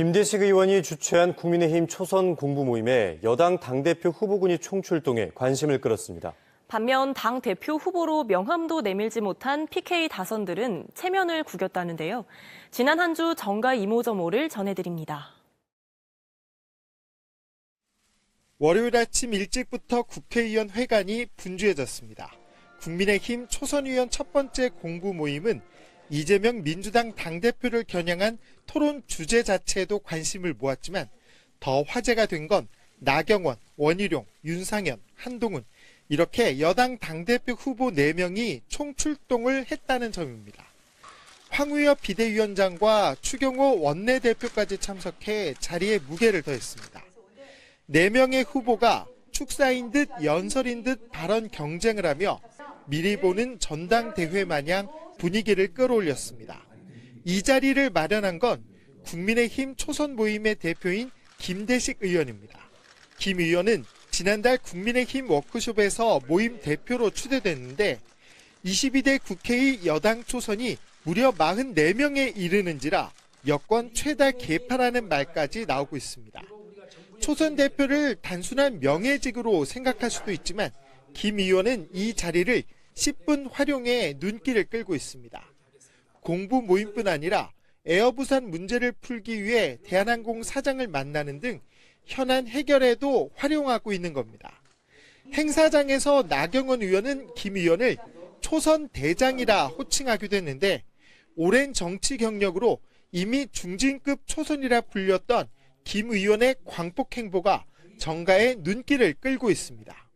김대식 의원이 주최한 국민의힘 초선 공부 모임에 여당 당대표 후보군이 총출동해 관심을 끌었습니다. 반면 당 대표 후보로 명함도 내밀지 못한 PK 다선들은 체면을 구겼다는데요. 지난 한 주 정가 이모저모를 전해드립니다. 월요일 아침 일찍부터 국회의원 회관이 분주해졌습니다. 국민의힘 초선의원 첫 번째 공부 모임은 이재명 민주당 당대표를 겨냥한 토론 주제 자체에도 관심을 모았지만 더 화제가 된 건 나경원, 원희룡, 윤상현, 한동훈 이렇게 여당 당대표 후보 4명이 총출동을 했다는 점입니다. 황우엽 비대위원장과 추경호 원내대표까지 참석해 자리에 무게를 더했습니다. 4명의 후보가 축사인 듯 연설인 듯 발언 경쟁을 하며 미리 보는 전당대회 마냥 분위기를 끌어올렸습니다. 이 자리를 마련한 건 국민의힘 초선 모임의 대표인 김대식 의원입니다. 김 의원은 지난달 국민의힘 워크숍에서 모임 대표로 추대됐는데 22대 국회의 여당 초선이 무려 44명에 이르는지라 여권 최다 개파라는 말까지 나오고 있습니다. 초선 대표를 단순한 명예직으로 생각할 수도 있지만 김 의원은 이 자리를 10분 활용해 눈길을 끌고 있습니다. 공부 모임뿐 아니라 에어부산 문제를 풀기 위해 대한항공 사장을 만나는 등 현안 해결에도 활용하고 있는 겁니다. 행사장에서 나경원 의원은 김 의원을 초선 대장이라 호칭하기도 했는데 오랜 정치 경력으로 이미 중진급 초선이라 불렸던 김 의원의 광폭 행보가 정가의 눈길을 끌고 있습니다.